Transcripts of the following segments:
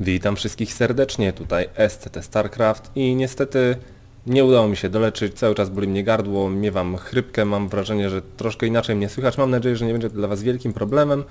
Witam wszystkich serdecznie, tutaj SCT StarCraft i niestety nie udało mi się doleczyć, cały czas boli mnie gardło, miewam chrypkę, mam wrażenie, że troszkę inaczej mnie słychać, mam nadzieję, że nie będzie to dla Was wielkim problemem.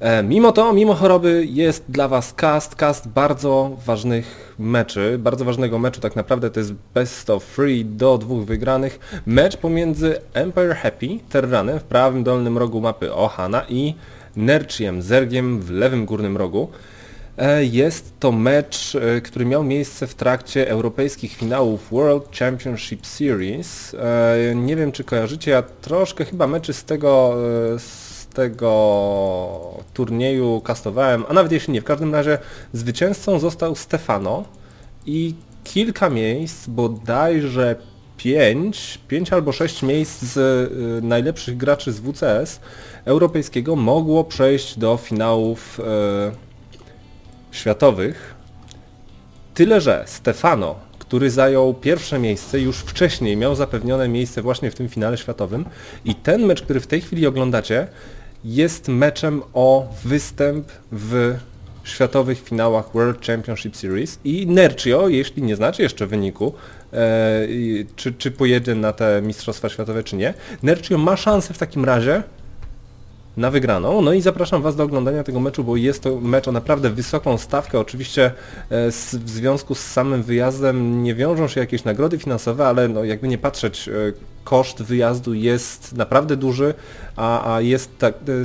E, mimo to, mimo choroby jest dla Was cast, cast bardzo ważnych meczy, bardzo ważnego meczu tak naprawdę to jest best of three do dwóch wygranych. Mecz pomiędzy Empire Happy, Terranem w prawym dolnym rogu mapy Ohana i Nerchiem, Zergiem w lewym górnym rogu. E, Jest to mecz, e, który miał miejsce w trakcie europejskich finałów World Championship Series. E, Nie wiem czy kojarzycie, ja troszkę chyba meczy z tego, z tego turnieju kastowałem, a nawet jeśli nie, w każdym razie zwycięzcą został Stefano i kilka miejsc, bodajże 5, 5 albo 6 miejsc z najlepszych graczy z WCS europejskiego mogło przejść do finałów światowych. Tyle, że Stefano, który zajął pierwsze miejsce, już wcześniej miał zapewnione miejsce właśnie w tym finale światowym i ten mecz, który w tej chwili oglądacie, jest meczem o występ w światowych finałach World Championship Series i Nercio, jeśli nie znacie jeszcze wyniku, e, czy, czy pojedzie na te Mistrzostwa Światowe, czy nie, Nercio ma szansę w takim razie na wygraną. No i zapraszam Was do oglądania tego meczu, bo jest to mecz o naprawdę wysoką stawkę. Oczywiście e, w związku z samym wyjazdem nie wiążą się jakieś nagrody finansowe, ale no, jakby nie patrzeć, e, koszt wyjazdu jest naprawdę duży, a, jest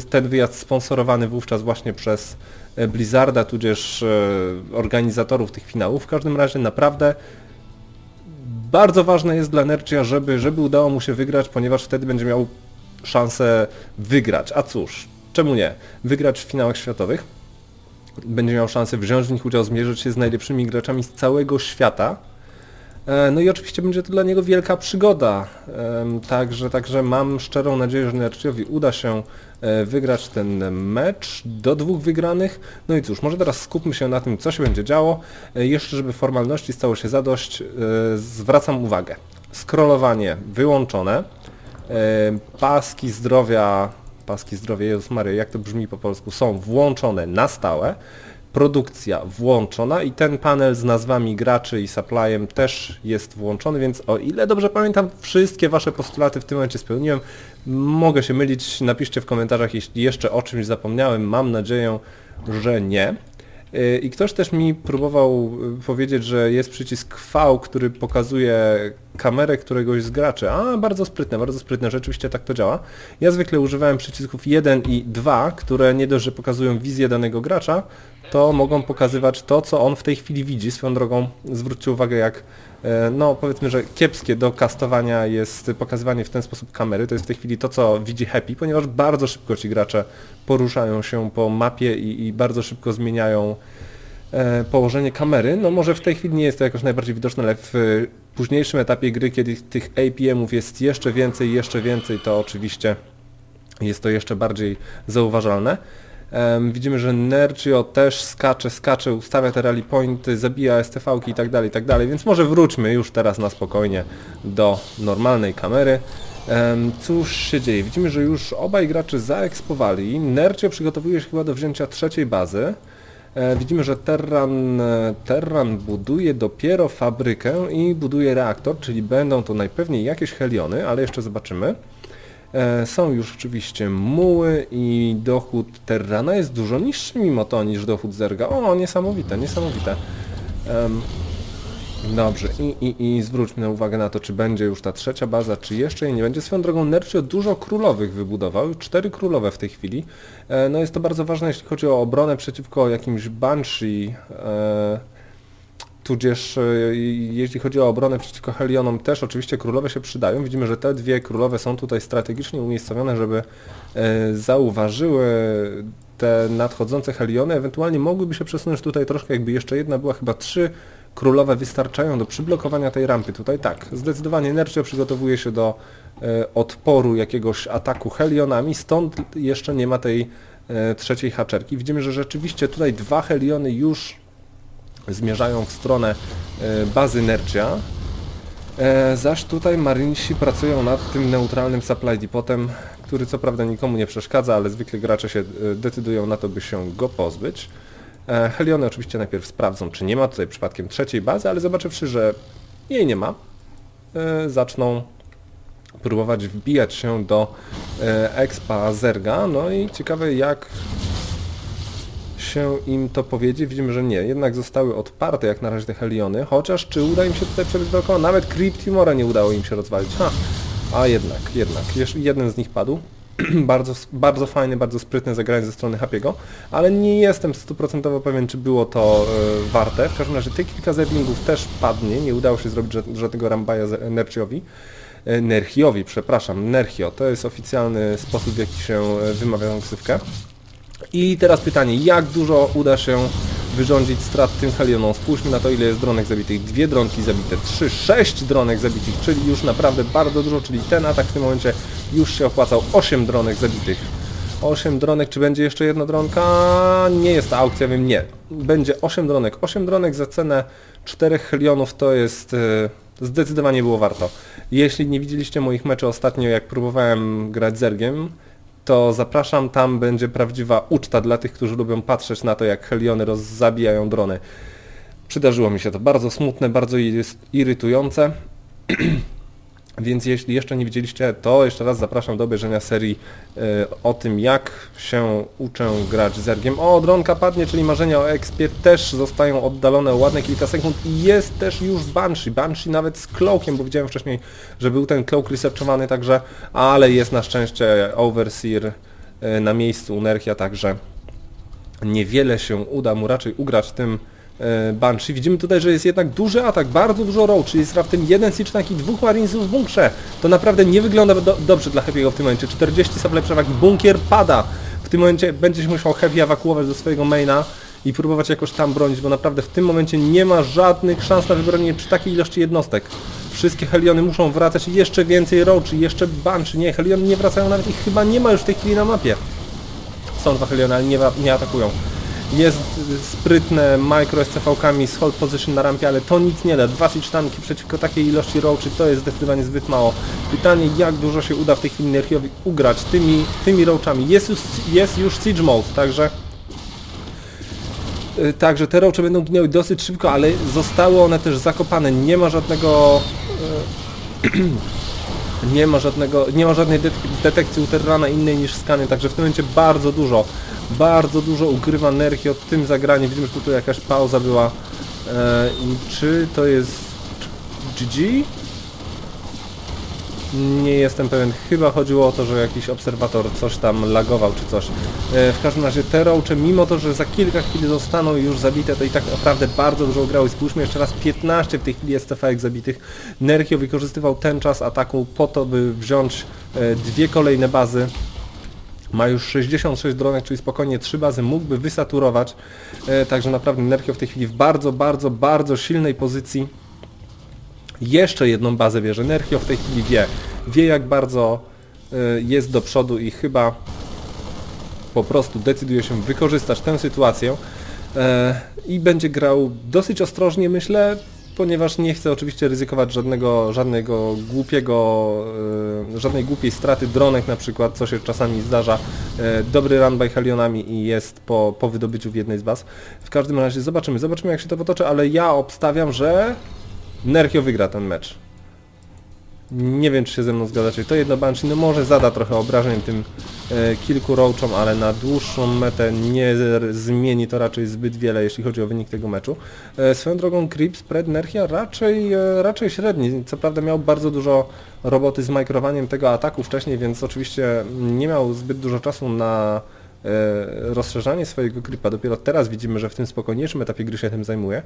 ten wyjazd sponsorowany wówczas właśnie przez e, Blizzarda, tudzież organizatorów tych finałów. W każdym razie naprawdę bardzo ważne jest dla Nercia, żeby, żeby udało mu się wygrać, ponieważ wtedy będzie miał szansę wygrać. A cóż, czemu nie? Wygrać w finałach światowych. Będzie miał szansę wziąć w nich udział, zmierzyć się z najlepszymi graczami z całego świata. E, No i oczywiście będzie to dla niego wielka przygoda. Także, także mam szczerą nadzieję, że Nerciowi uda się e, wygrać ten mecz do dwóch wygranych. No i cóż, może teraz skupmy się na tym, co się będzie działo. E, Jeszcze, żeby formalności stało się zadość, zwracam uwagę. Scrollowanie wyłączone. Paski zdrowia, paski zdrowia Jezus Maria, jak to brzmi po polsku, są włączone na stałe. Produkcja włączona i ten panel z nazwami graczy i supplyem też jest włączony, więc o ile dobrze pamiętam, wszystkie Wasze postulaty w tym momencie spełniłem. Mogę się mylić, napiszcie w komentarzach, jeśli jeszcze o czymś zapomniałem, mam nadzieję, że nie. Yy, I ktoś też mi próbował yy, powiedzieć, że jest przycisk V, który pokazuje kamerę któregoś z graczy. A, bardzo sprytne, bardzo sprytne, rzeczywiście tak to działa. Ja zwykle używałem przycisków 1 i 2, które nie dość, że pokazują wizję danego gracza, to mogą pokazywać to, co on w tej chwili widzi. Swoją drogą zwróćcie uwagę, jak e, no powiedzmy, że kiepskie do kastowania jest pokazywanie w ten sposób kamery. To jest w tej chwili to, co widzi Happy, ponieważ bardzo szybko ci gracze poruszają się po mapie i, i bardzo szybko zmieniają położenie kamery. No może w tej chwili nie jest to jakoś najbardziej widoczne, ale w e, późniejszym etapie gry, kiedy tych APM-ów jest jeszcze więcej, jeszcze więcej, to oczywiście jest to jeszcze bardziej zauważalne. Widzimy, że Nercio też skacze, skacze, ustawia te rally pointy, zabija STV-ki i tak dalej, i tak dalej, więc może wróćmy już teraz na spokojnie do normalnej kamery. Cóż się dzieje? Widzimy, że już obaj gracze zaekspowali. Nercio przygotowuje się chyba do wzięcia trzeciej bazy. E, widzimy, że Terran, e, Terran buduje dopiero fabrykę i buduje reaktor, czyli będą to najpewniej jakieś heliony, ale jeszcze zobaczymy. E, Są już oczywiście muły i dochód Terrana jest dużo niższy mimo to niż dochód Zerga. O, niesamowite, niesamowite. Em, Dobrze, I, i, i zwróćmy uwagę na to, czy będzie już ta trzecia baza, czy jeszcze jej nie będzie. Swoją drogą Nercio dużo królowych wybudował, cztery królowe w tej chwili. E, No jest to bardzo ważne, jeśli chodzi o obronę przeciwko jakimś Banshee, e, tudzież e, jeśli chodzi o obronę przeciwko Helionom też oczywiście królowe się przydają. Widzimy, że te dwie królowe są tutaj strategicznie umiejscowione, żeby e, zauważyły te nadchodzące Heliony, ewentualnie mogłyby się przesunąć tutaj troszkę, jakby jeszcze jedna była, chyba trzy królowe wystarczają do przyblokowania tej rampy. Tutaj tak, zdecydowanie Nercio przygotowuje się do e, odporu jakiegoś ataku Helionami, stąd jeszcze nie ma tej e, trzeciej haczerki. Widzimy, że rzeczywiście tutaj dwa Heliony już zmierzają w stronę e, bazy Nercia. E, zaś tutaj Marinsi pracują nad tym neutralnym supply depotem, który co prawda nikomu nie przeszkadza, ale zwykle gracze się e, decydują na to, by się go pozbyć. E, Heliony oczywiście najpierw sprawdzą, czy nie ma tutaj przypadkiem trzeciej bazy, ale zobaczywszy, że jej nie ma, e, zaczną próbować wbijać się do e, expa Zerga, no i ciekawe jak się im to powiedzie, widzimy, że nie, jednak zostały odparte jak na razie te Heliony, chociaż czy uda im się tutaj przebiec dookoła, nawet Creep Timora nie udało im się rozwalić, ha, a jednak, jednak, jeszcze jeden z nich padł, bardzo, bardzo fajny, bardzo sprytne zagranie ze strony Hapiego, ale nie jestem stuprocentowo pewien, czy było to e, warte. W każdym razie tych kilka zerglingów też padnie, nie udało się zrobić żadnego rambaja Nerchiowi. E, Nerchiowi, przepraszam, Nerchio, to jest oficjalny sposób, w jaki się e, wymawia tą ksywkę. I teraz pytanie, jak dużo uda się wyrządzić strat tym Helionom? Spójrzmy na to, ile jest dronek zabitych. Dwie dronki zabite, trzy, sześć dronek zabitych, czyli już naprawdę bardzo dużo, czyli ten atak w tym momencie już się opłacał. Osiem dronek zabitych. 8 dronek, czy będzie jeszcze jedna dronka? Nie jest to aukcja, wiem, nie. Będzie 8 dronek. 8 dronek za cenę 4 Helionów to jest... Yy, zdecydowanie było warto. Jeśli nie widzieliście moich meczy ostatnio, jak próbowałem grać Zergiem, to zapraszam, tam będzie prawdziwa uczta dla tych, którzy lubią patrzeć na to, jak Heliony rozzabijają drony. Przydarzyło mi się to bardzo smutne, bardzo irytujące. Więc jeśli jeszcze nie widzieliście, to jeszcze raz zapraszam do obejrzenia serii y, o tym, jak się uczę grać zergiem. O, dronka padnie, czyli marzenia o expie też zostają oddalone ładne kilka sekund i jest też już Banshee. Banshee nawet z cloakiem, bo widziałem wcześniej, że był ten cloak researchowany, także, ale jest na szczęście Overseer y, na miejscu Unerchia, także niewiele się uda mu raczej ugrać tym E, Banshee. Widzimy tutaj, że jest jednak duży atak, bardzo dużo row, czyli jest raptem jeden Siege i dwóch Marinesów w bunkrze. To naprawdę nie wygląda do, dobrze dla Heavy'ego w tym momencie. 40 sable przewagi, bunkier pada. W tym momencie będzie się musiał Heavy ewakuować do swojego maina i próbować jakoś tam bronić, bo naprawdę w tym momencie nie ma żadnych szans na wybronienie przy takiej ilości jednostek. Wszystkie Heliony muszą wracać i jeszcze więcej row, czy jeszcze Banshee. Nie, Heliony nie wracają nawet ich chyba nie ma już w tej chwili na mapie. Są dwa Heliony, ale nie, nie atakują. Jest sprytne micro SCV-kami z hold position na rampie, ale to nic nie da. Dwa tanki przeciwko takiej ilości roachy to jest zdecydowanie zbyt mało. Pytanie jak dużo się uda w tej chwili Nerchiowi ugrać tymi, tymi roachami. Jest już, jest już siege mode, także y, Także te roache będą ginęły dosyć szybko, ale zostały one też zakopane. Nie ma żadnego... nie ma żadnego, nie ma żadnej detekcji Uterrana innej niż skany, także w tym momencie bardzo dużo bardzo dużo ugrywa Nerchi od tym zagranie. Widzimy, że tutaj jakaś pauza była. E, I czy to jest GG? Nie jestem pewien. Chyba chodziło o to, że jakiś obserwator coś tam lagował czy coś. E, w każdym razie te mimo to, że za kilka chwil zostaną już zabite, to i tak naprawdę bardzo dużo grały. Spójrzmy jeszcze raz, 15 w tej chwili jest TFX zabitych. Nerchio wykorzystywał ten czas ataku po to, by wziąć e, dwie kolejne bazy ma już 66 dronek, czyli spokojnie 3 bazy mógłby wysaturować. E, także naprawdę Nerchio w tej chwili w bardzo, bardzo, bardzo silnej pozycji. Jeszcze jedną bazę bierze. Nerchio w tej chwili wie. Wie jak bardzo e, jest do przodu i chyba po prostu decyduje się wykorzystać tę sytuację e, i będzie grał dosyć ostrożnie myślę ponieważ nie chcę oczywiście ryzykować żadnego, żadnego głupiego, e, żadnej głupiej straty dronek na przykład, co się czasami zdarza. E, dobry run by Helionami i jest po, po wydobyciu w jednej z baz. W każdym razie zobaczymy, zobaczymy jak się to potoczy, ale ja obstawiam, że Nerchio wygra ten mecz. Nie wiem, czy się ze mną zgadzacie. To jedno Banshee no może zada trochę obrażeń tym e, kilku roachom, ale na dłuższą metę nie zmieni to raczej zbyt wiele, jeśli chodzi o wynik tego meczu. E, swoją drogą Creep, Spread, Nerchia raczej, e, raczej średni. Co prawda miał bardzo dużo roboty z mikrowaniem tego ataku wcześniej, więc oczywiście nie miał zbyt dużo czasu na e, rozszerzanie swojego creepa. Dopiero teraz widzimy, że w tym spokojniejszym etapie gry się tym zajmuje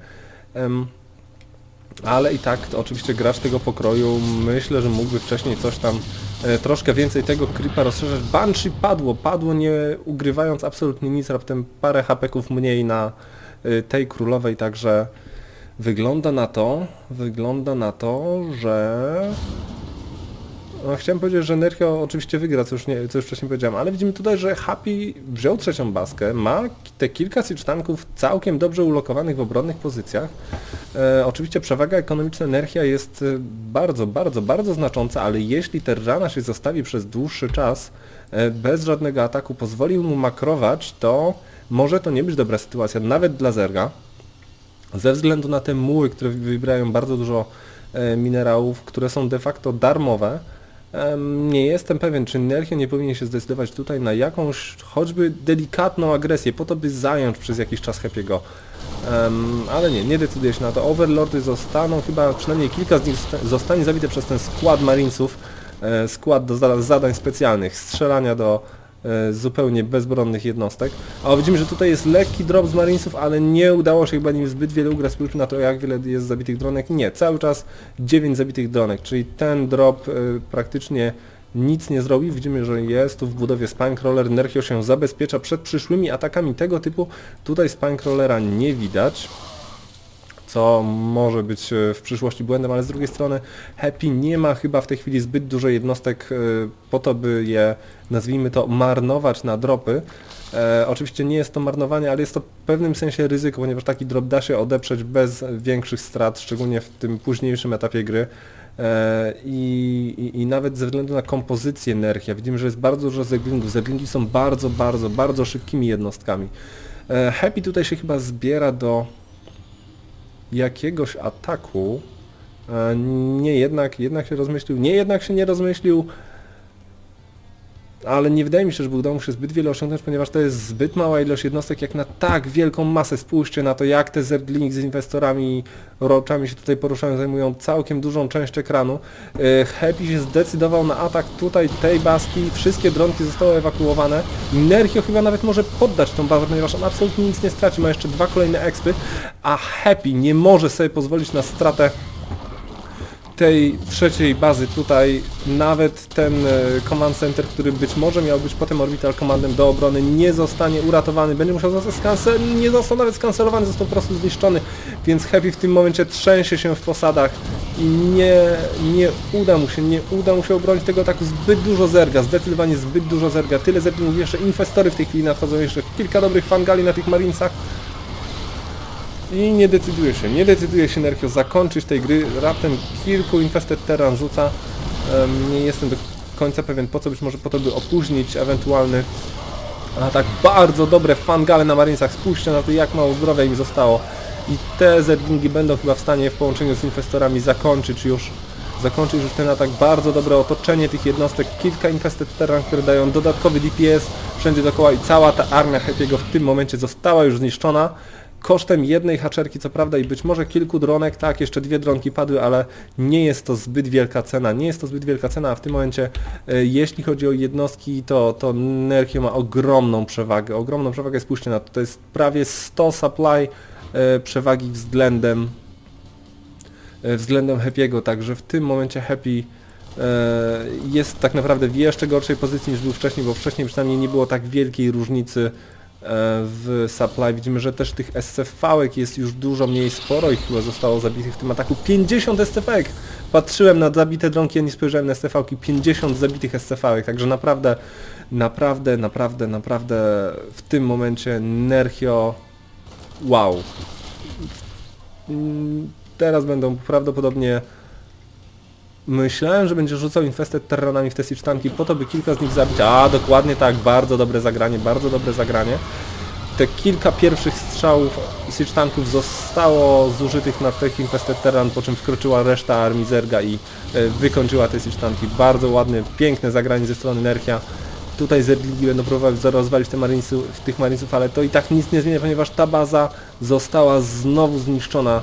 ale i tak oczywiście gracz tego pokroju. Myślę, że mógłby wcześniej coś tam e, troszkę więcej tego creepa rozszerzać. Banshee padło, padło nie ugrywając absolutnie nic, raptem parę hapeków mniej na e, tej królowej, także wygląda na to, wygląda na to, że no, chciałem powiedzieć, że Nerchio oczywiście wygra, co już, nie, co już wcześniej powiedziałem, ale widzimy tutaj, że Happy wziął trzecią baskę, ma te kilka tanków całkiem dobrze ulokowanych w obronnych pozycjach. E, oczywiście przewaga ekonomiczna Nerchia jest e, bardzo, bardzo, bardzo znacząca, ale jeśli Terrana się zostawi przez dłuższy czas, e, bez żadnego ataku, pozwoli mu makrować, to może to nie być dobra sytuacja nawet dla Zerga, ze względu na te muły, które wybierają bardzo dużo e, minerałów, które są de facto darmowe, nie jestem pewien, czy Nerchio nie powinien się zdecydować tutaj na jakąś choćby delikatną agresję, po to by zająć przez jakiś czas Happy'ego. Um, ale nie, nie decyduje się na to. Overlordy zostaną, chyba przynajmniej kilka z nich zostanie zabite przez ten skład Marinesów, e, skład do zadań specjalnych, strzelania do zupełnie bezbronnych jednostek. A widzimy, że tutaj jest lekki drop z Marinesów, ale nie udało się chyba nim zbyt wiele ugrać spójrzmy na to, jak wiele jest zabitych dronek. Nie, cały czas 9 zabitych dronek, czyli ten drop y, praktycznie nic nie zrobi. Widzimy, że jest tu w budowie Spinecrawler. Nerchio się zabezpiecza przed przyszłymi atakami tego typu. Tutaj Spinecrawlera nie widać co może być e, w przyszłości błędem, ale z drugiej strony Happy nie ma chyba w tej chwili zbyt dużo jednostek e, po to, by je, nazwijmy to, marnować na dropy. E, oczywiście nie jest to marnowanie, ale jest to w pewnym sensie ryzyko, ponieważ taki drop da się odeprzeć bez większych strat, szczególnie w tym późniejszym etapie gry. E, I, i, I, nawet ze względu na kompozycję Nerchia widzimy, że jest bardzo dużo zeglingów. Zeglingi są bardzo, bardzo, bardzo szybkimi jednostkami. Happy tutaj się chyba zbiera do jakiegoś ataku. E, nie, jednak, jednak się rozmyślił. Nie, jednak się nie rozmyślił ale nie wydaje mi się, żeby udało mu się zbyt wiele osiągnąć, ponieważ to jest zbyt mała ilość jednostek jak na tak wielką masę. Spójrzcie na to, jak te zerglingi z inwestorami, roczami się tutaj poruszają, zajmują całkiem dużą część ekranu. E, Happy się zdecydował na atak tutaj tej baski, wszystkie dronki zostały ewakuowane. Nerchio chyba nawet może poddać tą bazę, ponieważ on absolutnie nic nie straci, ma jeszcze dwa kolejne expy, a Happy nie może sobie pozwolić na stratę tej trzeciej bazy tutaj nawet ten e, command center, który być może miał być potem orbital commandem do obrony nie zostanie uratowany, będzie musiał zostać skansel, nie został nawet skancelowany, został po prostu zniszczony, więc Heavy w tym momencie trzęsie się w posadach i nie, nie uda mu się, nie uda mu się obronić tego ataku, zbyt dużo zerga, zdecydowanie zbyt dużo zerga, tyle zergów, jeszcze infestory w tej chwili nadchodzą, jeszcze kilka dobrych fangali na tych marinesach, i nie decyduje się, nie decyduje się Nerchio zakończyć tej gry, raptem kilku Infested Terran rzuca. nie jestem do końca pewien po co, być może po to by opóźnić ewentualny a tak bardzo dobre fangale na Marinesach, spójrzcie na to jak mało zdrowia im zostało. I te zergingi będą chyba w stanie w połączeniu z Infestorami zakończyć już zakończyć już ten atak, bardzo dobre otoczenie tych jednostek, kilka Infested Terran, które dają dodatkowy DPS wszędzie dookoła i cała ta armia Happy'ego w tym momencie została już zniszczona kosztem jednej haczerki, co prawda i być może kilku dronek, tak, jeszcze dwie dronki padły, ale nie jest to zbyt wielka cena, nie jest to zbyt wielka cena, a w tym momencie e, jeśli chodzi o jednostki, to, to Nerchio ma ogromną przewagę, ogromną przewagę, spójrzcie na to, to jest prawie 100 supply e, przewagi względem e, względem Happy'ego, także w tym momencie Happy jest tak naprawdę w jeszcze gorszej pozycji niż był wcześniej, bo wcześniej przynajmniej nie było tak wielkiej różnicy w supply. Widzimy, że też tych SCV-ek jest już dużo mniej, sporo ich chyba zostało zabitych w tym ataku. 50 SCV-ek! Patrzyłem na zabite dronki, a nie spojrzałem na SCV-ki. 50 zabitych SCV-ek, także naprawdę, naprawdę, naprawdę, naprawdę w tym momencie Nerchio... Wow! Mm, teraz będą prawdopodobnie Myślałem, że będzie rzucał infested terranami w te siege po to, by kilka z nich zabić. A, dokładnie tak, bardzo dobre zagranie, bardzo dobre zagranie. Te kilka pierwszych strzałów siege tanków zostało zużytych na tych infested terran, po czym wkroczyła reszta armii Zerga i e, wykończyła te siege tanki. Bardzo ładne, piękne zagranie ze strony Nerchia. Tutaj Zergligi będą próbować rozwalić te marinesów, tych marinesów, ale to i tak nic nie zmienia, ponieważ ta baza została znowu zniszczona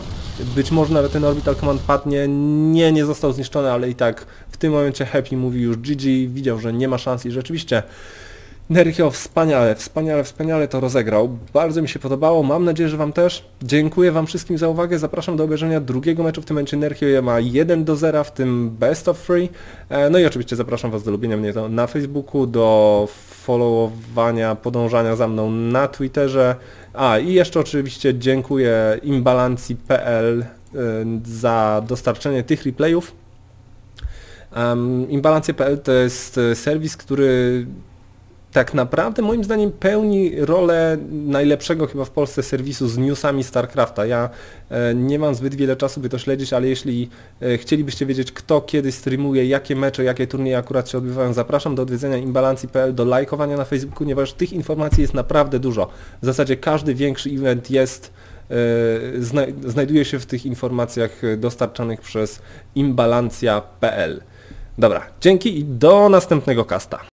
być może nawet ten Orbital Command padnie, nie, nie został zniszczony, ale i tak w tym momencie Happy mówi już GG, widział, że nie ma szans i rzeczywiście Nerchio wspaniale, wspaniale, wspaniale to rozegrał. Bardzo mi się podobało, mam nadzieję, że Wam też. Dziękuję Wam wszystkim za uwagę, zapraszam do obejrzenia drugiego meczu, w tym momencie Nerchio ma 1 do 0, w tym best of 3. E, no i oczywiście zapraszam Was do lubienia mnie na Facebooku, do followowania, podążania za mną na Twitterze. A i jeszcze oczywiście dziękuję imbalancji.pl e, za dostarczenie tych replayów. Um, Imbalancje.pl to jest serwis, który tak naprawdę moim zdaniem pełni rolę najlepszego chyba w Polsce serwisu z newsami StarCrafta. Ja e, nie mam zbyt wiele czasu, by to śledzić, ale jeśli e, chcielibyście wiedzieć kto kiedy streamuje, jakie mecze, jakie turnieje akurat się odbywają, zapraszam do odwiedzenia imbalancji.pl, do lajkowania na Facebooku, ponieważ tych informacji jest naprawdę dużo. W zasadzie każdy większy event jest e, znajduje się w tych informacjach dostarczanych przez imbalancja.pl. Dobra, dzięki i do następnego kasta.